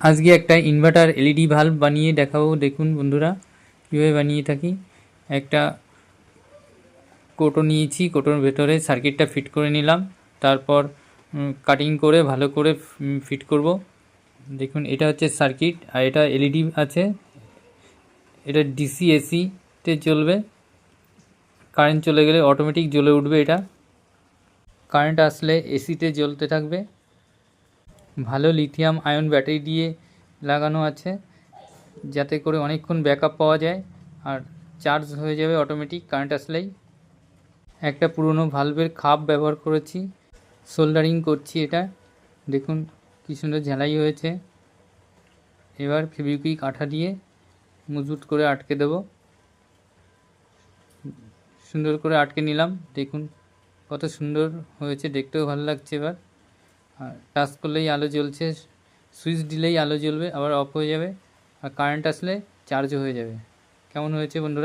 আজকে একটা inverter LED valve বানিয়ে দেখাবো। দেখুন বন্ধুরা, কীভাবে বানিয়ে থাকি। একটা কোটো নিয়েছি, কোটোর ভেতরে সার্কিটটা ফিট করে নিলাম। তারপর কাটিং করে ভালো করে ফিট করব। দেখুন, এটা হচ্ছে সার্কিট আর এটা এলইডি আছে। এটা ডিসি এসিতে চলবে। কারেন্ট চলে গেলে অটোমেটিক জ্বলে উঠবে এটা। কারেন্ট আসলে এসিতে জ্বলতে থাকবে। ভালো লিথিয়াম আয়ন ব্যাটারি দিয়ে লাগানো আছে, যাতে করে অনেকক্ষণ ব্যাকআপ পাওয়া যায় আর চার্জ হয়ে যাবে অটোমেটিক কারেন্ট আসলেই। একটা পুরনো ভালভের খাপ ব্যবহার করেছি সোল্ডারিং করছি এটা। দেখুন কী সুন্দর ঝালাই হয়েছে। এবার ফেবিকুইক আঠা দিয়ে মজবুত করে আটকে দেব। সুন্দর করে আটকে নিলাম, দেখুন কত সুন্দর হয়েছে, দেখতেও ভালো লাগছে এবার। টাচ করলেই আলো জ্বলছে সুইচ দিলেই আলো জ্বলবে, আবার অফ হয়ে যাবে, আর কারেন্ট আসলে চার্জ হয়ে যাবে। কেমন হয়েছে বন্ধুরা?